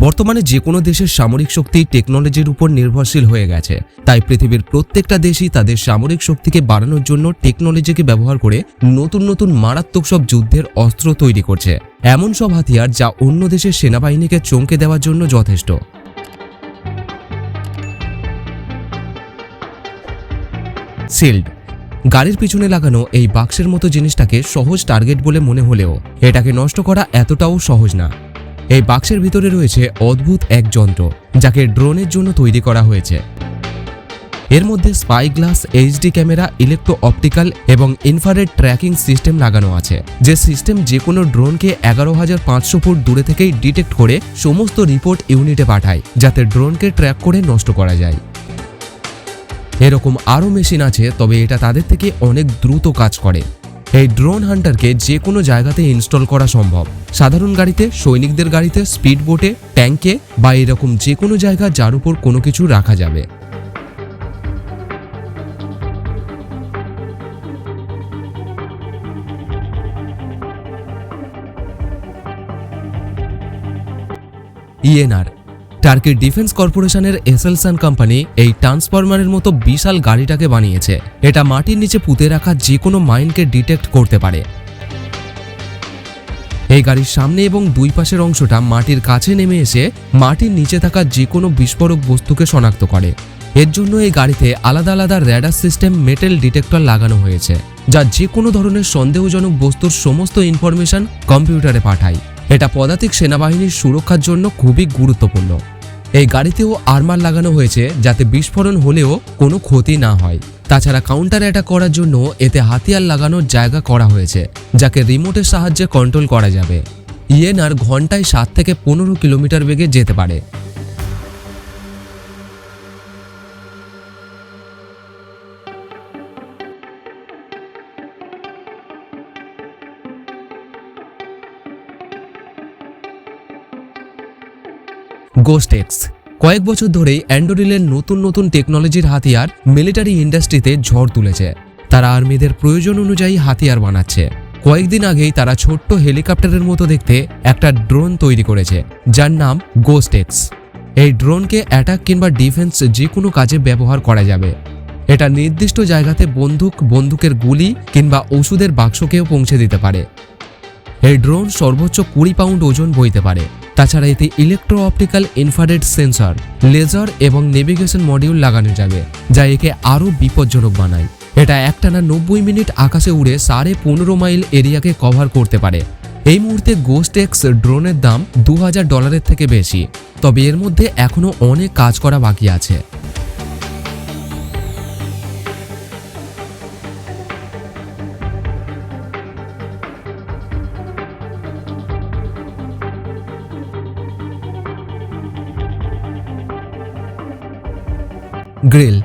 বর্তমানে যে কোনো দেশের সামরিক শক্তি টেকনোলজির উপর নির্ভরশীল হয়ে গেছে। তাই পৃথিবীর প্রত্যেকটা দেশই তাদের সামরিক শক্তিকে বাড়ানোর জন্য টেকনোলজিকে ব্যবহার করে নতুন নতুন মারাত্মক সব যুদ্ধের অস্ত্র তৈরি করছে। এমন সব হাতিয়ার যা অন্য দেশের সেনাবাহিনীকে চমকে দেওয়ার জন্য যথেষ্ট। সিল্ড। গাড়ির পিছনে লাগানো এই বাক্সের মতো জিনিসটাকে সহজ টার্গেট বলে মনে হলেও এটাকে নষ্ট করা এতটাও সহজ না। এই বাক্সের ভিতরে রয়েছে অদ্ভুত এক যন্ত্র, যাকে ড্রোনের জন্য তৈরি করা হয়েছে। এর মধ্যে spy glass HD camera electro optical এবং ইনফারেড ট্র্যাকিং সিস্টেম লাগানো আছে, যে সিস্টেম যে কোনো ড্রোনকে এগারো হাজার পাঁচশো ফুট দূরে থেকেই ডিটেক্ট করে সমস্ত রিপোর্ট ইউনিটে পাঠায়, যাতে ড্রোনকে ট্র্যাক করে নষ্ট করা যায়। এরকম আরও মেশিন আছে, তবে এটা তাদের থেকে অনেক দ্রুত কাজ করে। এই ড্রোন হান্টারকে যে কোনো জায়গাতে ইনস্টল করা সম্ভব। সাধারণ গাড়িতে, সৈনিকদের গাড়িতে স্পিড বোটে ট্যাঙ্কে বা এরকম যে কোনো জায়গা যার উপর কোনো কিছু রাখা যাবে। ইএনআর টার্কির ডিফেন্স কর্পোরেশনের এসেলসান কোম্পানি এই ট্রান্সফরমারের মতো বিশাল গাড়িটাকে বানিয়েছে। এটা মাটির নিচে পুঁতে রাখা যে কোনো মাইনকে ডিটেক্ট করতে পারে। এই গাড়ির সামনে এবং দুই পাশের অংশটা মাটির কাছে নেমে এসে মাটির নিচে থাকা যে কোনো বিস্ফোরক বস্তুকে শনাক্ত করে। এর জন্য এই গাড়িতে আলাদা আলাদা র্যাডার সিস্টেম মেটেল ডিটেক্টর লাগানো হয়েছে, যা যে কোনো ধরনের সন্দেহজনক বস্তুর সমস্ত ইনফরমেশন কম্পিউটারে পাঠায়। এটা পদাতিক সেনাবাহিনীর সুরক্ষার জন্য খুবই গুরুত্বপূর্ণ। এই গাড়িতেও আর্মার লাগানো হয়েছে যাতে বিস্ফোরণ হলেও কোনো ক্ষতি না হয়। তাছাড়া কাউন্টার অ্যাটাক করার জন্য এতে হাতিয়ার লাগানোর জায়গা করা হয়েছে, যাকে রিমোটের সাহায্যে কন্ট্রোল করা যাবে। ইএনআর ঘন্টায় সাত থেকে পনেরো কিলোমিটার বেগে যেতে পারে। গোস্টেক্স কয়েক বছর ধরেই অ্যান্ডোরিলের নতুন নতুন টেকনোলজির হাতিয়ার মিলিটারি ইন্ডাস্ট্রিতে ঝড় তুলেছে। তারা আর্মিদের প্রয়োজন অনুযায়ী হাতিয়ার বানাচ্ছে। কয়েকদিন আগেই তারা ছোট্ট হেলিকপ্টারের মতো দেখতে একটা ড্রোন তৈরি করেছে, যার নাম গোস্টেক্স এই ড্রোনকে অ্যাটাক কিংবা ডিফেন্স যে কোনো কাজে ব্যবহার করা যাবে। এটা নির্দিষ্ট জায়গাতে বন্দুক, বন্দুকের গুলি কিংবা ওষুধের বাক্সকেও পৌঁছে দিতে পারে। এই ড্রোন সর্বোচ্চ কুড়ি পাউন্ড ওজন বইতে পারে। তাছাড়া এতে electro optical infrared sensor laser এবং নেভিগেশন মডিউল লাগানো যাবে, যা একে আরও বিপজ্জনক বানায়। এটা একটানা নব্বই মিনিট আকাশে উড়ে সাড়ে পনেরো মাইল এরিয়াকে কভার করতে পারে। এই মুহূর্তে গোস্ট এক্স ড্রোনের দাম দু হাজার ডলারের থেকে বেশি, তবে এর মধ্যে এখনও অনেক কাজ করা বাকি আছে। গ্রিল।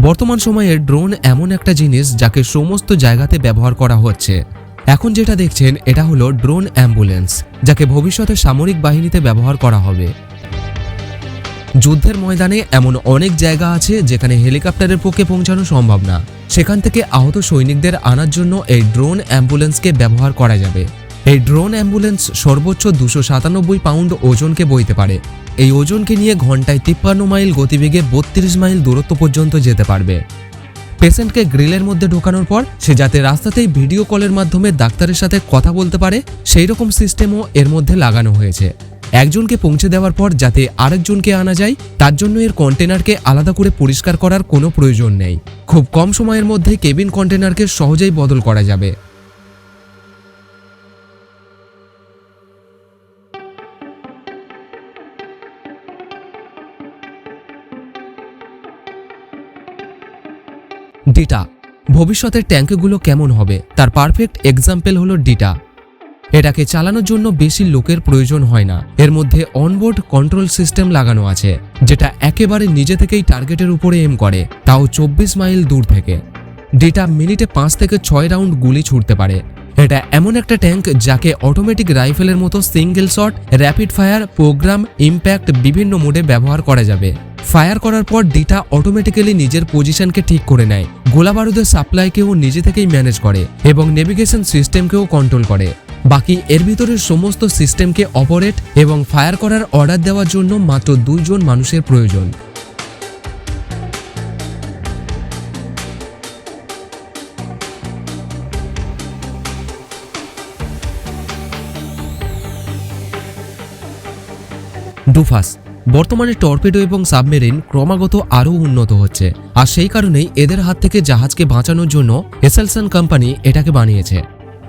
বর্তমান সময়ে ড্রোন এমন একটা জিনিস যাকে সমস্ত জায়গাতে ব্যবহার করা হচ্ছে। এখন যেটা দেখছেন, এটা হলো ড্রোন অ্যাম্বুলেন্স, যাকে ভবিষ্যতে সামরিক বাহিনীতে ব্যবহার করা হবে। যুদ্ধের ময়দানে এমন অনেক জায়গা আছে যেখানে হেলিকপ্টারের পক্ষে পৌঁছানো সম্ভব না। সেখান থেকে আহত সৈনিকদের আনার জন্য এই ড্রোন অ্যাম্বুলেন্সকে ব্যবহার করা যাবে। এই ড্রোন অ্যাম্বুলেন্স সর্বোচ্চ দুশো সাতানব্বই পাউন্ড ওজনকে বইতে পারে। এই ওজনকে নিয়ে ঘন্টায় তিপ্পান্ন মাইল গতিবেগে বত্রিশ মাইল দূরত্ব পর্যন্ত যেতে পারবে। পেশেন্টকে গ্রিলের মধ্যে ঢোকানোর পর সে যাতে রাস্তাতেই ভিডিও কলের মাধ্যমে ডাক্তারের সাথে কথা বলতে পারে, সেই রকম সিস্টেমও এর মধ্যে লাগানো হয়েছে। একজনকে পৌঁছে দেওয়ার পর যাতে আরেকজনকে আনা যায়, তার জন্য এর কন্টেনারকে আলাদা করে পরিষ্কার করার কোনো প্রয়োজন নেই। খুব কম সময়ের মধ্যে কেবিন কন্টেনারকে সহজেই বদল করা যাবে। ডিটা ভবিষ্যতের ট্যাঙ্কগুলো কেমন হবে? তার পারফেক্ট এক্সাম্পল হলো ডিটা এটাকে চালানোর জন্য বেশি লোকের প্রয়োজন হয় না। এর মধ্যে অনবোর্ড কন্ট্রোল সিস্টেম লাগানো আছে, যেটা একেবারে নিজে থেকেই টার্গেটের উপরে এম করে, তাও চব্বিশ মাইল দূর থেকে। ডেটা মিনিটে পাঁচ থেকে ছয় রাউন্ড গুলি ছুটতে পারে। এটা এমন একটা ট্যাঙ্ক যাকে অটোমেটিক রাইফেলের মতো single shot rapid fire program impact বিভিন্ন মোডে ব্যবহার করা যাবে। ফায়ার করার পর ডিটা অটোমেটিক্যালি নিজের পজিশনকে ঠিক করে নেয়। গোলা বারুদের সাপ্লাইকেও নিজে থেকেই ম্যানেজ করে এবং নেভিগেশন সিস্টেমকেও কন্ট্রোল করে। বাকি এর ভিতরের সমস্ত সিস্টেমকে অপারেট এবং ফায়ার করার অর্ডার দেওয়ার জন্য মাত্র দুইজন মানুষের প্রয়োজন। ডুফাস বর্তমানে টর্পেডো এবং সাবমেরিন ক্রমাগত আরও উন্নত হচ্ছে। আর সেই কারণেই এদের হাত থেকে জাহাজকে বাঁচানোর জন্য এসেলসন কোম্পানি এটাকে বানিয়েছে।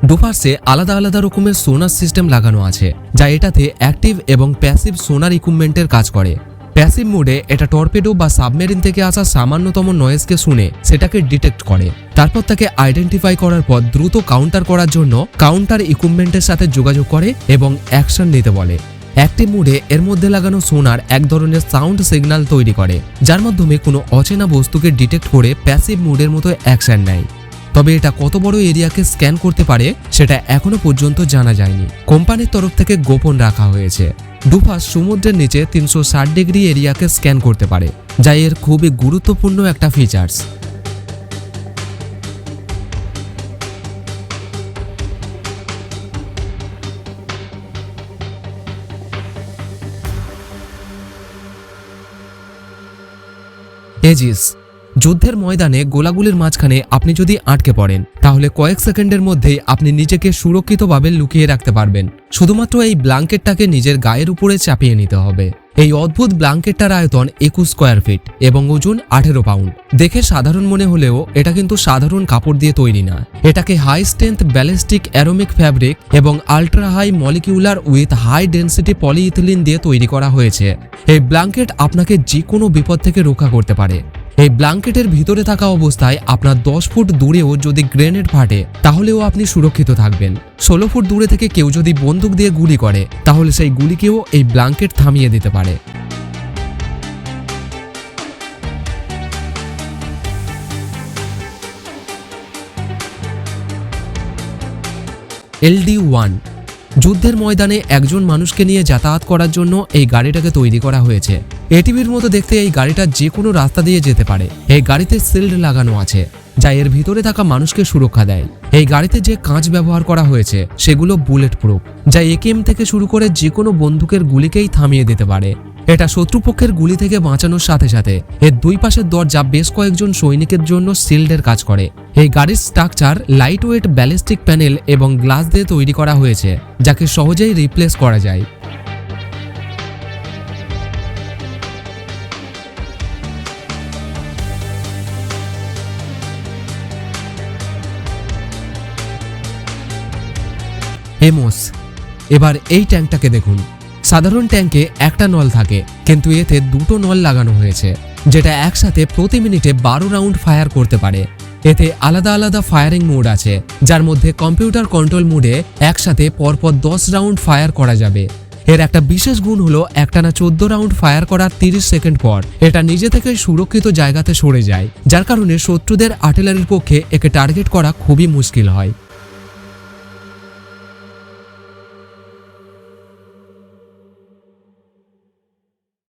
ডুফার্সে আলাদা আলাদা রকমের সোনার সিস্টেম লাগানো আছে, যা এটাতে অ্যাক্টিভ এবং প্যাসিভ সোনার ইকুইপমেন্টের কাজ করে। প্যাসিভ মোডে এটা টর্পেডো বা সাবমেরিন থেকে আসা সামান্যতম নয়েজকে শুনে সেটাকে ডিটেক্ট করে। তারপর তাকে আইডেন্টিফাই করার পর দ্রুত কাউন্টার করার জন্য কাউন্টার ইকুইপমেন্টের সাথে যোগাযোগ করে এবং অ্যাকশন নিতে বলে। অ্যাক্টিভ মুডে এর মধ্যে লাগানো সোনার এক ধরনের সাউন্ড সিগন্যাল তৈরি করে, যার মাধ্যমে কোনো অচেনা বস্তুকে ডিটেক্ট করে প্যাসিভ মুডের মতো অ্যাকশন নেয়। তবে এটা কত বড় এরিয়াকে স্ক্যান করতে পারে, সেটা এখনও পর্যন্ত জানা যায়নি। কোম্পানির তরফ থেকে গোপন রাখা হয়েছে। ডুফাস সমুদ্রের নিচে তিনশো ষাট ডিগ্রি এরিয়াকে স্ক্যান করতে পারে, যা এর খুবই গুরুত্বপূর্ণ একটা ফিচার্স এজিস যুদ্ধের ময়দানে গোলাগুলির মাঝখানে আপনি যদি আটকে পড়েন, তাহলে কয়েক সেকেন্ডের মধ্যেই আপনি নিজেকে সুরক্ষিতভাবে লুকিয়ে রাখতে পারবেন। শুধুমাত্র এই ব্লাঙ্কেটটাকে নিজের গায়ের উপরে চাপিয়ে নিতে হবে। এই অদ্ভুত ব্লাঙ্কেটটার আয়তন একুশ স্কোয়ার ফিট এবং ওজন আঠেরো পাউন্ড দেখে সাধারণ মনে হলেও এটা কিন্তু সাধারণ কাপড় দিয়ে তৈরি না। এটাকে high strength ballistic aramid fabric এবং ultra high molecular with high density polyethylene দিয়ে তৈরি করা হয়েছে। এই ব্ল্যাঙ্কেট আপনাকে যে কোনো বিপদ থেকে রক্ষা করতে পারে। এই ব্ল্যাঙ্কেটের ভিতরে থাকা অবস্থায় আপনার দশ ফুট দূরেও যদি গ্রেনেড ফাটে, তাহলেও আপনি সুরক্ষিত থাকবেন। ষোলো ফুট দূরে থেকে কেউ যদি বন্দুক দিয়ে গুলি করে, তাহলে সেই গুলিকেও এই ব্ল্যাঙ্কেট থামিয়ে দিতে পারে। LD one. যুদ্ধের ময়দানে একজন মানুষকে নিয়ে যাতায়াত করার জন্য এই গাড়িটাকে তৈরি করা হয়েছে। এটিভির মতো দেখতে এই গাড়িটা যে কোনো রাস্তা দিয়ে যেতে পারে। এই গাড়িতে সিল্ড লাগানো আছে, যা এর ভিতরে থাকা মানুষকে সুরক্ষা দেয়। এই গাড়িতে যে কাঁচ ব্যবহার করা হয়েছে, সেগুলো বুলেট প্রুফ যা একেএম থেকে শুরু করে যে কোনো বন্দুকের গুলিকেই থামিয়ে দিতে পারে। এটা শত্রুপক্ষের গুলি থেকে বাঁচানোর সাথে সাথে এর দুই পাশের দরজা বেশ কয়েকজন সৈনিকের জন্য শিল্ডের কাজ করে। এই গাড়ির structure light weight ballistic panel এবং গ্লাস দিয়ে তৈরি করা হয়েছে, যাকে সহজেই রিপ্লেস করা যায়। এমোস এবার এই ট্যাঙ্কটাকে দেখুন। সাধারণ ট্যাঙ্কে একটা নল থাকে, কিন্তু এতে দুটো নল লাগানো হয়েছে, যেটা একসাথে প্রতি মিনিটে বারো রাউন্ড ফায়ার করতে পারে। এতে আলাদা আলাদা ফায়ারিং মোড আছে, যার মধ্যে কম্পিউটার কন্ট্রোল মোডে একসাথে পরপর দশ রাউন্ড ফায়ার করা যাবে। এর একটা বিশেষ গুণ হলো একটানা চোদ্দ রাউন্ড ফায়ার করার তিরিশ সেকেন্ড পর, এটা নিজে থেকে সুরক্ষিত জায়গাতে সরে যায়, যার কারণে শত্রুদের আর্টিলারির পক্ষে একে টার্গেট করা খুবই মুশকিল হয়।